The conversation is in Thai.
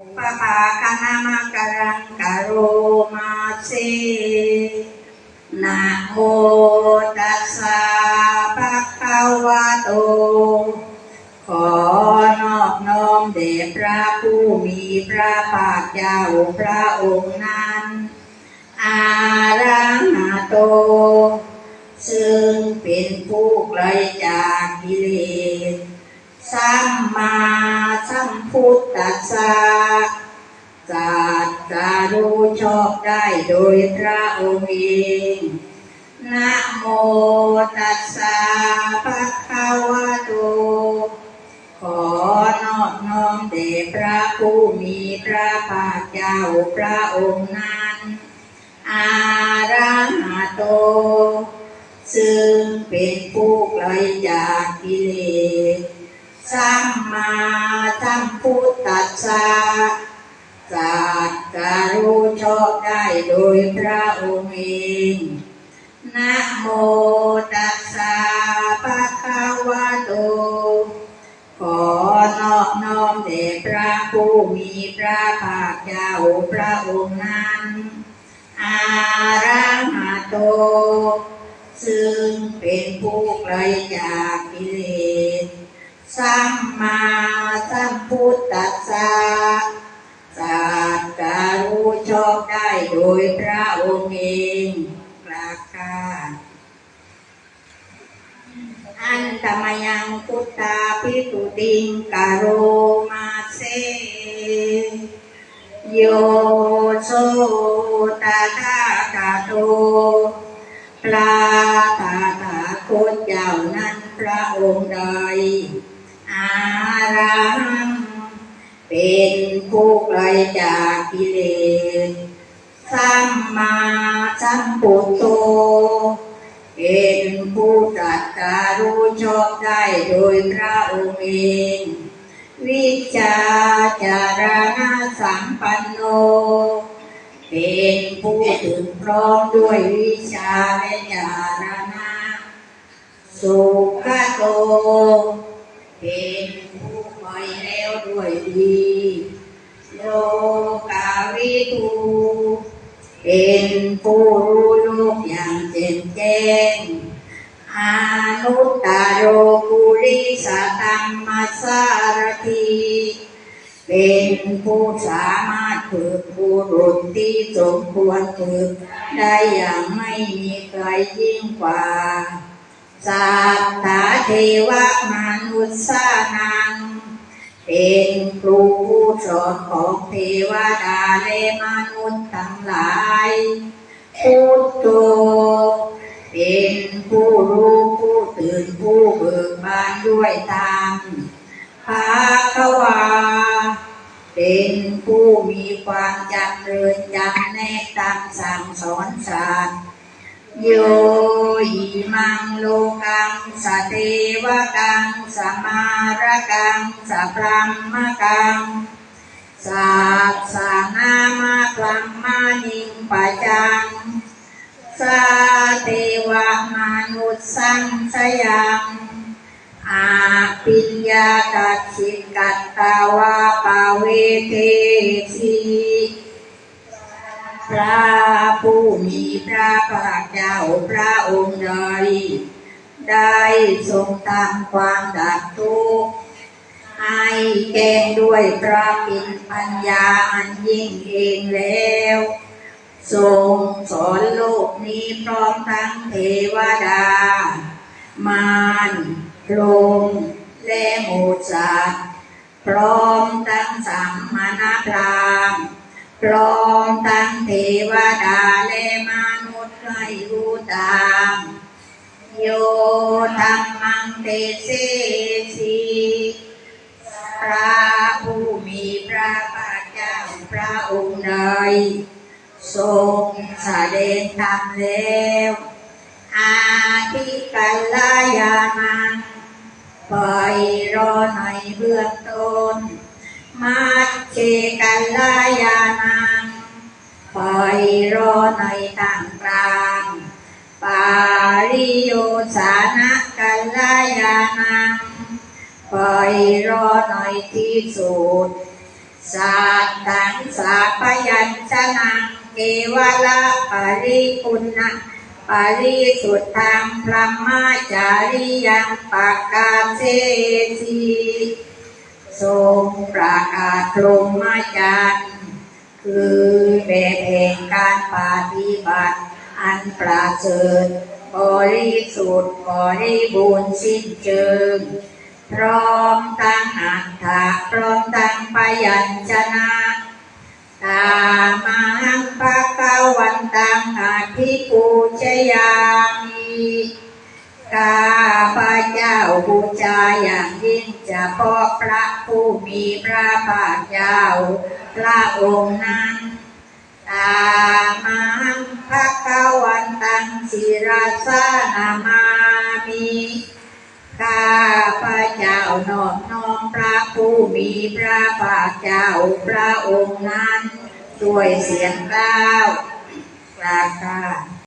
ปะปะคณามาการังกะโรมาเซนะโมตัสสะภะคะวะโต ขอนอบน้อมแด่พระผู้มีพระภาคเจ้าพระองค์นั้นอารังหาโต ซึ่งเป็นผู้ไกลจากกิเลส สัมมาสัมพุทธัสสะจัดจารู้ชอบได้โดยพระองค์เองนะโมตัสสะภะคะวะโต ขอนอบน้อมแด่พระผู้มีพระภาคเจ้าพระองค์นั้น อารังหาโต ซึ่งเป็นผู้ไกลจากกิเลส สัมมาสัมพุทธัสสะจัดการรู้ชอบได้โดยพระองค์เองนะโมตัสสะภะคะวะโต ขอนอบน้อมแด่พระผู้มีพระภาคเจ้าพระองค์นั้นอารังหาโต ซึ่งเป็นผู้ไกลจากกิเลส สัมมาสัมพุทธัสสะจัดการู้ชอบได้โดยพระองค์เองกราค่ะอันตมยังพุทธาภิตุติงกาโรมาเซโยโซตาตากาโตพระตาตาโคตเจ้านั้นพระองค์ใด อารัง เป็นผู้ไกลจากกิเลสสัมมาสัมพุทโธเป็นผู้ตรัสการรู้ชอบได้โดยพระองค์เอง วิชาจารณะสัมปันโน เป็นผู้ถึงพร้อมด้วยวิชาและญาณนะสุขโต เป็นผู้คอยแล้วด้วยดีโลกาวิทูเป็นผู้รู้โลกอย่างแจ่มแจ้งอานุตตโรปุริสตัมมาสารทีเป็นผู้สามารถฝึกผู้รุษที่สมควรฝึกได้อย่างไม่มีใครยิ่งกว่า สัตตาเทวมนุษย์สานัง เป็นครูผู้สอนของเทวดาและมนุษย์ทั้งหลายพุทโธเป็นผู้รู้ผู้ตื่นผู้เบิกบานด้วยธรรมภาควา เป็นผู้มีความจำเริญจำแนกตามสั่งสอนศาสตร์ โยอิมังโลกังสเทวกังสมารกังสพรัมมกังสัพสานามาพรัมมานิงปะจังสเทวมนุษสังสยังอาปิญญาตัดชิกัตตาวาปาเวเทสี พระผู้มีพระภาคเจ้าพระองค์ใดได้ทรงตามความดับทุกข์ให้แก่ด้วยพระปิณปัญญาอันยิ่งเองแล้วทรงสอนโลกนี้พร้อมทั้งเทวดา มารพรมและหมูสัตว์พร้อมทั้งสัมมานาพราม พร้อมทั้งเทวดาและมนุษย์ให้รู้ตามโยธรรมังเตเสสีพระผู้มีพระภาคเจ้าพระองค์ใดทรงแสดงธรรมแล้วอาทิกัลยานังปล่อยรอในเบื้องต้น มัดเชกัลยานังปอยรอในทางกลาง ปาริโยสานะกัลยานังปอยรอในที่สุดสัตตังสัพยัญชนะเกวละปริปุณณปริสุทธังพระมาจาริยังปากกาเสสี ทรงประกาศลงมาจันคือแบบแห่งการปฏิบัติ อันประเสริฐบริสุทธิ์บริบูรณ์สิ้นเชิง พร้อมตั้งอัตถะพร้อมตั้งพยัญชนะตามังภะคะวันตังอาทิปูชยา ข้าพระเจ้าบูชาอย่างยิ่งเฉพาะพระผู้มีพระภาคเจ้าพระองค์นั้นตามังภะคะวันตังศิราสานามามิข้าพระเจ้านอบน้อมพระผู้มีพระภาคเจ้าพระองค์นั้นด้วยเสียงกล้ากราบค่ะ